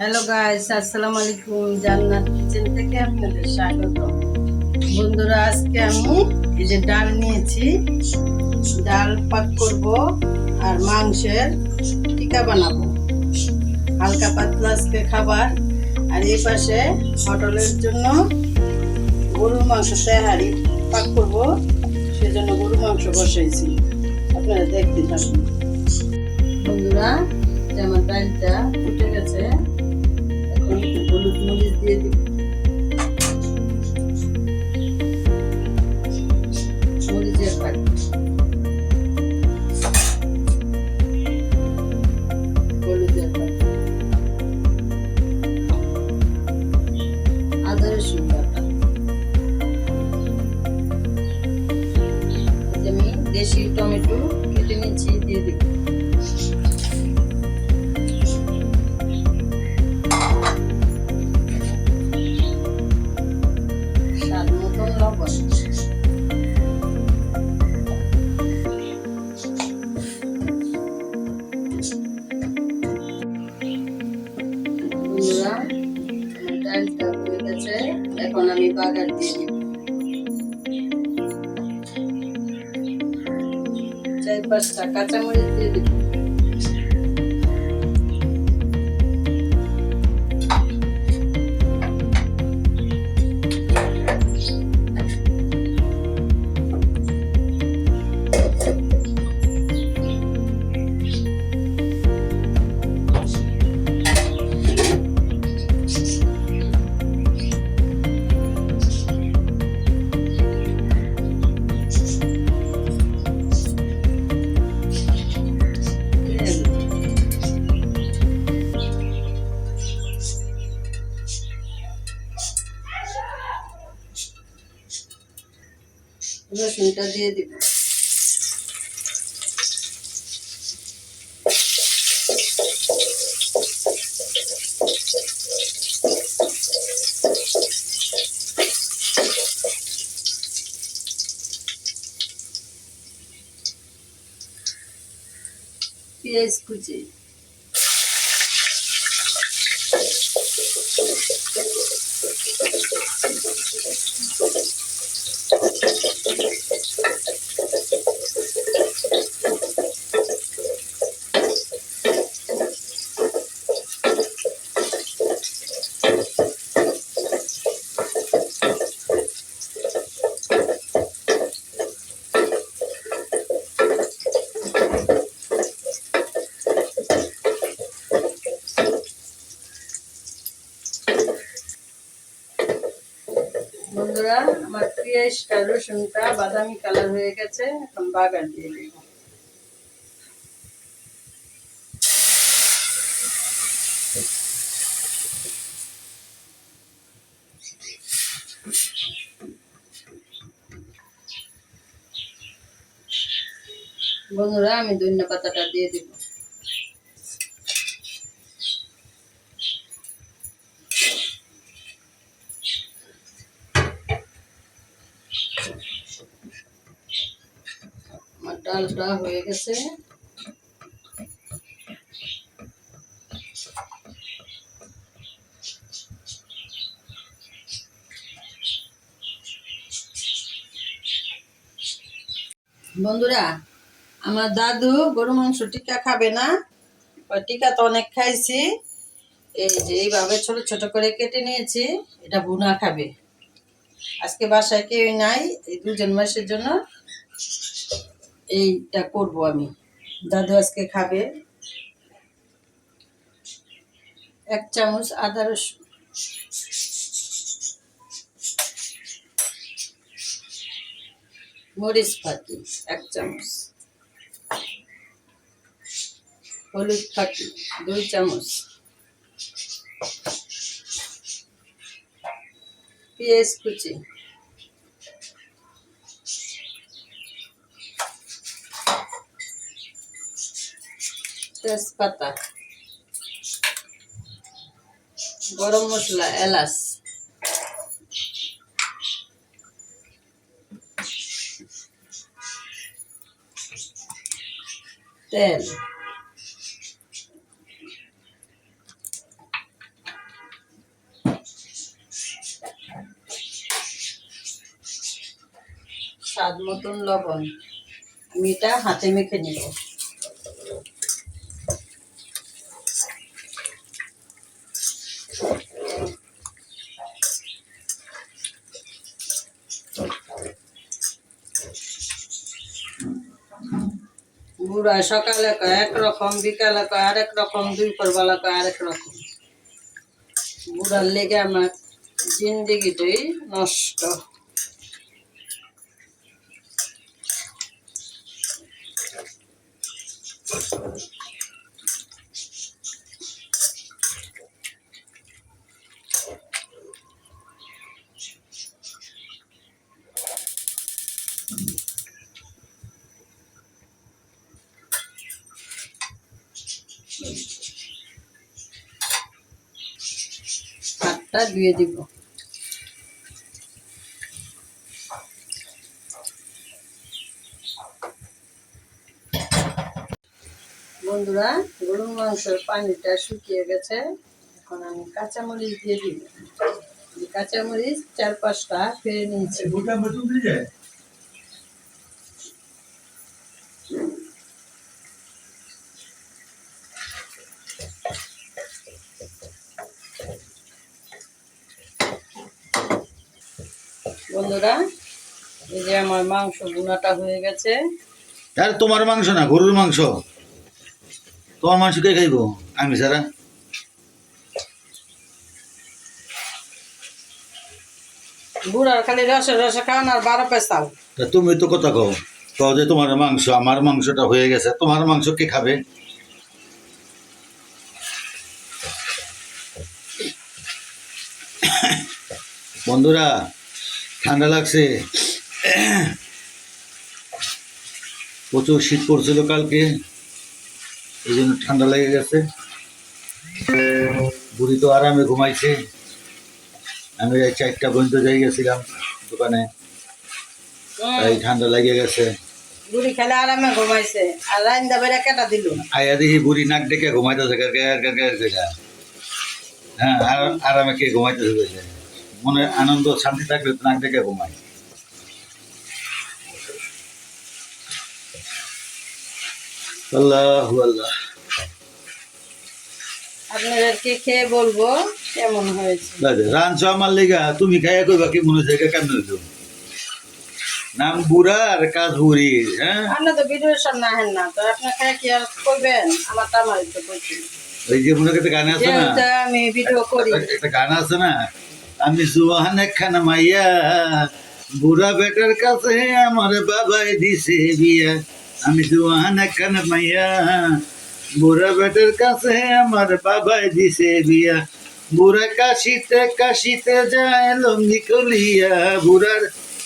Hello guys আসসালামু আলাইকুম জান্নাত কিচেন থেকে আপনাদের স্বাগত। বন্ধুরা, আজকে আমি এই যে ডাল নিয়েছি, ডাল পাক করব আর মাংসের টিকা বানাবো। হালকা পাতলা আজকে খাবার। আর এই পাশে হোটেলের জন্য গরুর মাংস তেহারি পাক করব। সেজন্য গরুর মাংস বসাইছি আপনারা দেখতে থাকুন। বন্ধুরা আমার ডালটা ফুটে গেছে মরিচ দিয়ে দিব চার পাঁচটা রসুনটা দিয়ে দিব। পেঁয়াজ কুচি। বন্ধুরা, আমার রসুনটা বাদামি কালার হয়ে গেছে, এখন দিয়ে বন্ধুরা, আমি ধন্য পাতাটা দিয়ে দিব আমার ডালটা হয়ে গেছে। বন্ধুরা, আমার দাদু গরু মাংস টিকা খাবে না? টিকা তো অনেক খাইছি। এই যে এইভাবে ছোট ছোট করে কেটে নিয়েছি, এটা ভুনা খাবে। আজকে বাসায় কেউ নাই, এই দুজন মাসের জন্য। এইটা করব আমি। দাদু আজকে খাবে। এক চামচ আদা রসুন মরিচ ফাঁকি এক চামচ। হলুদ ফাঁকি দুই চামচ। পেঁয়াজ কুচি। তেজপাতা গরম মশলা এলাচ। তেল। স্বাদ মতন লবণ। মিটা হাতে মেখে নিব। বুড়া সকালে এক রকম, বিকালে কয় আরেক রকম, দুই পরবেলা কয় আরেক রকম। বুড়ার লেগে আমার জিন্দিগিটাই নষ্ট। হাতটা দিয়ে দিব। বন্ধুরা গরুর মাংসের পানিটা শুকিয়ে গেছে। এখন আমি কাঁচামরিচ দিয়ে দিব। কাঁচামরিচ চার পাঁচটা ফেলে নিয়েছি। বন্ধুরা এই যে আমার মাংস গুনাটা হয়ে গেছে। আর তোমার মাংস না গরুর মাংস। তোমার মাংস কে খাইবো? আমি সারা বুড়ার খালি রসে রসে খাওয়ান আর বারো তা তুমি তো কথা কও কও যে তোমার মাংস আমার মাংসটা হয়ে গেছে তোমার মাংস কে খাবে? বন্ধুরা ঠান্ডা লাগছে। প্রচুর শীত পড়ছিল কালকে এই জন্য ঠান্ডা লেগে গেছে। বুড়ি তো আরামে ঘুমাইছে। আমি এই চারটা পর্যন্ত যাই গেছিলাম দোকানে। তাই ঠান্ডা লেগে গেছে। বুড়ি খেলে আরামে ঘুমাইছে। আর রাইন্দা বেড়া কেটা দিল? আয়া দেখি বুড়ি নাক ডেকে ঘুমাইতেছে। হ্যাঁ আরামে কে ঘুমাইতেছে। মনে আনন্দ শান্তি থাকলে তো নাক ডেকে ঘুমায়। আল্লাহ আল্লাহ। আপনাদেরকে খেয়ে বলব কেমন হয়েছে? রাঞ্চ আমার লেগা তুমি খাইয়া কইবা কি মনে হচ্ছে কেমন হইতো? নাম বুড়া আর কাজ বুড়ি হ্যাঁ? আপনি তো ভিডিওর সামনে আহেন না তো আপনি খেয়ে কি আর করবেন? আমার তো আমার তো করছি ওই যে মনে একটা গান আছে না? আমি ভিডিও করি। একটা গান আছে না? আমি জুয়ান একখানা মাইয়া, বুড়া বেটার কাছে আমার বাবাই দিছে বিয়া। আমি জুয়ান একখানা মাইয়া, বুড়া বেটার কাছে আমার বাবাই দিছে বিয়া। বুড়া কাশিতে কাশিতে যায় লঙ্গি কলিয়া বুড়ার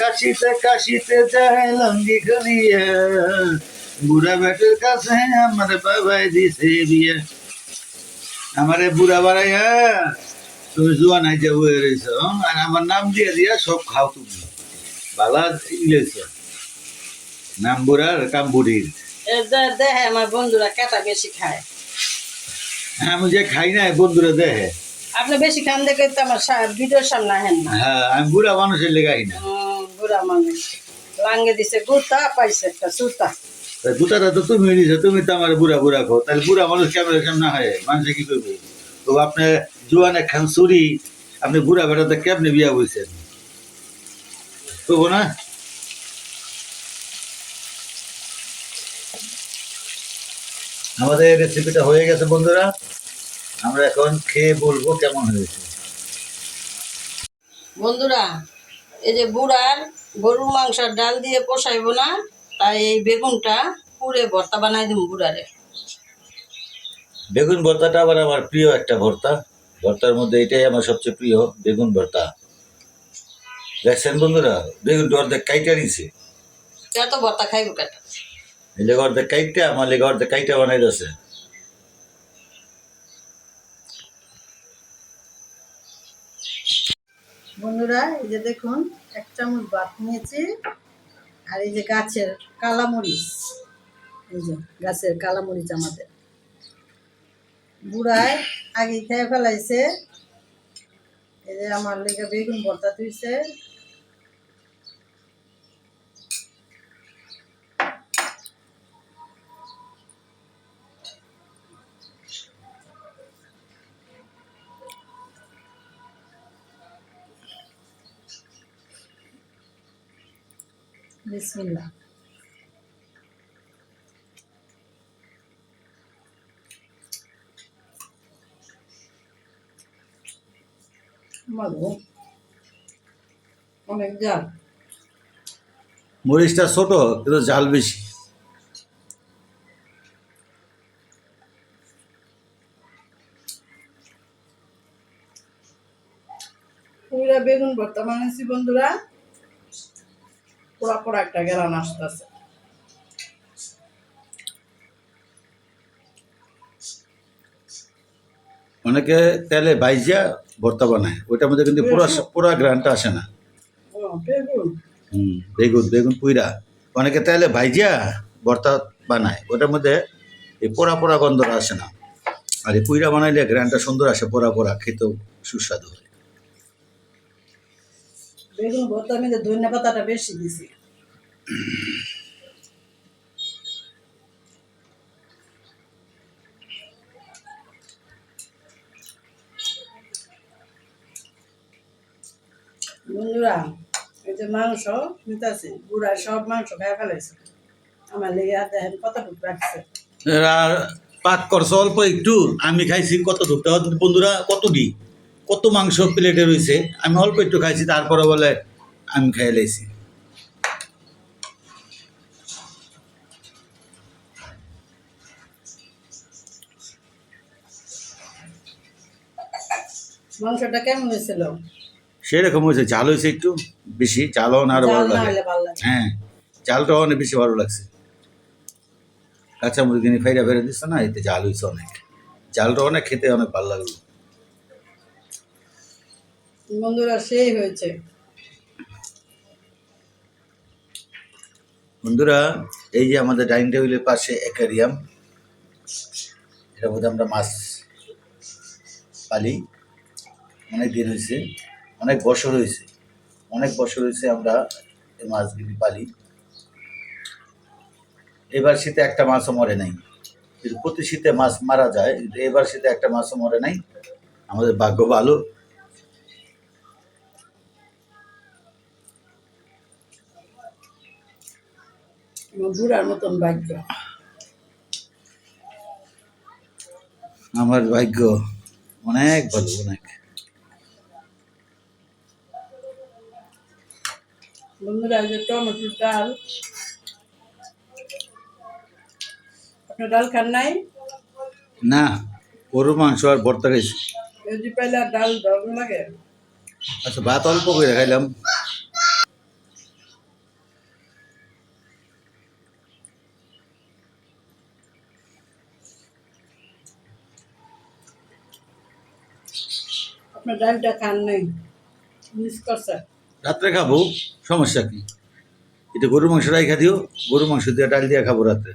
কাশিতে কাশিতে যায় লঙ্গি কলিয়া বুড়া বেটার কাছে আমার বাবাই দিছে বিয়া। আমারে বুড়া বাড়াইয়া তুমি জুয়া নাই যে হয়ে রয়েছ আর আমার নাম দিয়ে দিয়া সব খাও তুমি। বালা ইলেছ। নাম বুড়ার কাম বুড়ির। এ দে- দেখে আমার বন্ধুরা কেটা বেশি খায়। আমি যে খাই না বন্ধুরা দেখে। আপনি বেশি খান দেখে তো আমার ভিডিওর সামনে আহেন না। হ্যাঁ আমি বুড়া মানুষের লেগে লেগাই না। বুড়া মানুষ। লাঙ্গে দিছে গুতা পাইছে একটা সুতা। দুটাটা তো তুমি দিছ তুমি তো আমার বুড়া বুড়া খাও তাহলে বুড়া মানুষ ক্যামেরা সামনে হয়? মানুষে কি করবে? তো আপনি জুয়ানে খান চুরি আপনি বুড়া বেড়াতে কেমনে বিয়া বলছেন না? আমাদের রেসিপিটা হয়ে গেছে বন্ধুরা। আমরা এখন খেয়ে বলব কেমন হয়েছে। বন্ধুরা এই যে বুড়ার গরুর মাংসের ডাল দিয়ে পোষাইবো না তাই এই বেগুনটা পুরে ভর্তা বানাই দিব বুড়ারে। বেগুন ভর্তাটা আবার আমার প্রিয় একটা ভর্তা। ভর্তার মধ্যে এটাই আমার সবচেয়ে প্রিয় বেগুন ভর্তা। দেখছেন বন্ধুরা? বেগুন অর্ধেক কাইটা নিছে। এত ভর্তা খাইবো কেটা এই অর্ধেক কাইটা আমার লেগে অর্ধেক কাইটা বানাই দিচ্ছে বন্ধুরা এই যে দেখুন এক চামচ ভাত নিয়েছি আর এই যে গাছের কালামরিচ। এই যে গাছের কালামরিচ আমাদের। বুড়ায় আগে খেয়ে ফেলাইছে। এই যে আমার লেগে বেগুন ভর্তা তুইছে। বিসমিল্লাহ। অনেক জাল। মরিচটা ছোট কিন্তু ঝাল বেশি। পুরা বেগুন ভর্তা বানাইছি বন্ধুরা। পোড়া পোড়া একটা গেলান আসতেছে। অনেকে তেলে ভাইজা ভর্তা বানায়। ওইটার মধ্যে কিন্তু পুরা পুরা গ্রানটা আসে না। হুম বেগুন বেগুন পুইরা। অনেকে তেলে ভাইজা ভর্তা বানায়। ওটার মধ্যে এই পোড়া পোড়া গন্ধটা আসে না। আর এই পুইরা বানাইলে গ্রানটা সুন্দর আসে পোড়া পোড়া খেতেও সুস্বাদু হয়। বেগুন ভর্তার মধ্যে ধনিয়া পাতাটা বেশি দিছি। বন্ধুরা এই যে মাংস নিতেছি বুড়া সব মাংস খাই ফেলাইছে। আমার লেগে দেখেন কতটুকু রাখছে। পাক করছে অল্প একটু আমি খাইছি কত ঢুকতে বন্ধুরা কত দি কত মাংস প্লেটে রয়েছে আমি অল্প একটু খাইছি তারপরে বলে আমি খাই লাইছি। মাংসটা কেমন হয়েছিল? সেরকম হয়েছে ঝাল হয়েছে একটু বেশি ঝালও না আরও জাল ভালো লাগে। হ্যাঁ চালটাও অনেক বেশি ভালো লাগছে। কাঁচা মুরগিনি ফাইরা ফেরে দিচ্ছে না এতে জাল হয়েছে অনেক। জালটা অনেক খেতে অনেক ভালো লাগল। বন্ধুরা সেই হয়েছে। বন্ধুরা এই যে আমাদের ডাইনিং টেবিলের পাশে অ্যাকোয়ারিয়াম এটার মধ্যে আমরা মাছ পালি অনেক দিন হয়েছে। অনেক বছর হয়েছে। অনেক বছর হয়েছে আমরা এই মাছগুলি পালি। এবার শীতে একটা মাছও মরে নাই। কিন্তু প্রতি শীতে মাছ মারা যায় কিন্তু এবার শীতে একটা মাছও মরে নাই আমাদের ভাগ্য ভালো। বুড়ার মতন ভাগ্য। আমার ভাগ্য অনেক ভালো অনেক। বন্ধুরা যে টমেটোর ডাল। আপনার ডাল খান নাই? না গরু মাংস আর ভর্তা খাইছি। যদি পাইলে আর ডাল দরকার লাগে। আচ্ছা ভাত অল্প করে খাইলাম। আপনার ডালটা খান নাই। মিস করছে। রাত্রে খাব সমস্যা কি? এটা গরু মাংস রাইখা দিও গরু মাংস দিয়ে ডাল দিয়ে খাব রাত্রে।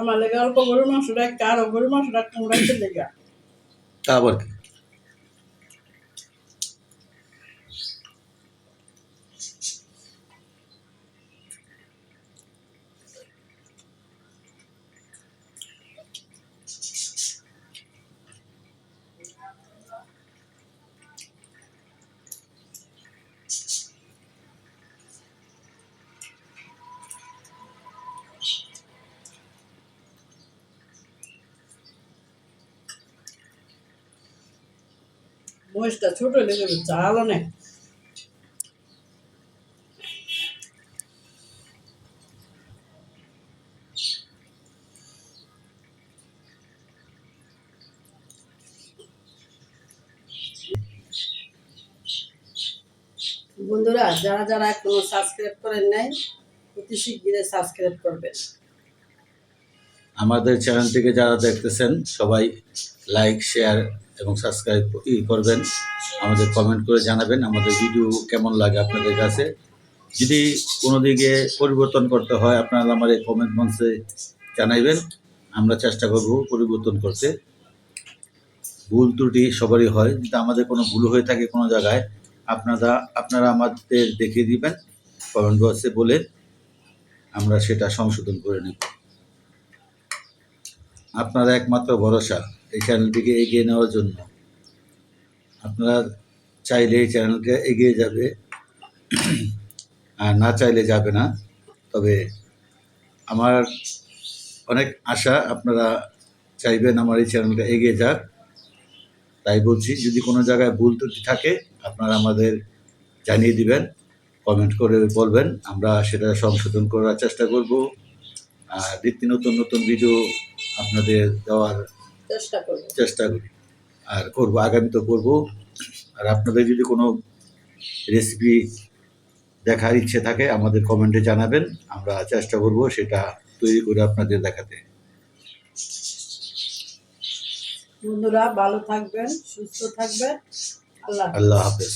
আমার লেগে অল্প গরুর মাংস ডাক আরও গরুর মাংস রাখতে রাখতে লেগে? তা আবার কি? মহিষটা ছোট লেগে চাল অনেক বন্ধুরা, যারা যারা এখনও সাবস্ক্রাইব করেন নাই, অতি শীঘ্রই সাবস্ক্রাইব করবেন। আমাদের চ্যানেল থেকে যারা দেখতেছেন, সবাই লাইক শেয়ার এবং সাবস্ক্রাইব ই করবেন। আমাদের কমেন্ট করে জানাবেন আমাদের ভিডিও কেমন লাগে আপনাদের কাছে। যদি কোনো দিকে পরিবর্তন করতে হয়, আপনারা আমার এই কমেন্ট বক্সে জানাইবেন। আমরা চেষ্টা করব পরিবর্তন করতে। ভুল ত্রুটি সবারই হয়। যদি আমাদের কোনো ভুল হয়ে থাকে কোনো জায়গায়, আপনারা আপনারা আমাদের দেখিয়ে দিবেন। কমেন্ট বক্সে বলে আমরা সেটা সংশোধন করে নেব। আপনারা একমাত্র ভরসা এই চ্যানেলটিকে এগিয়ে নেওয়ার জন্য। আপনারা চাইলে এই চ্যানেলটা এগিয়ে যাবে, আর না চাইলে যাবে না। তবে আমার অনেক আশা, আপনারা চাইবেন আমার এই চ্যানেলটা এগিয়ে যাক। তাই বলছি, যদি কোনো জায়গায় ভুল ত্রুটি থাকে, আপনারা আমাদের জানিয়ে দিবেন, কমেন্ট করে বলবেন। আমরা সেটা সংশোধন করার চেষ্টা করব। আর নিত্য নতুন নতুন ভিডিও আপনাদের দেওয়ার চেষ্টা করি। আর করব আগামী তো করব। আর আপনাদের যদি কোনো রেসিপি দেখার ইচ্ছে থাকে আমাদের কমেন্টে জানাবেন। আমরা চেষ্টা করব সেটা তৈরি করে আপনাদের দেখাতে। বন্ধুরা ভালো থাকবেন সুস্থ থাকবেন। আল্লাহ আল্লাহ হাফেজ।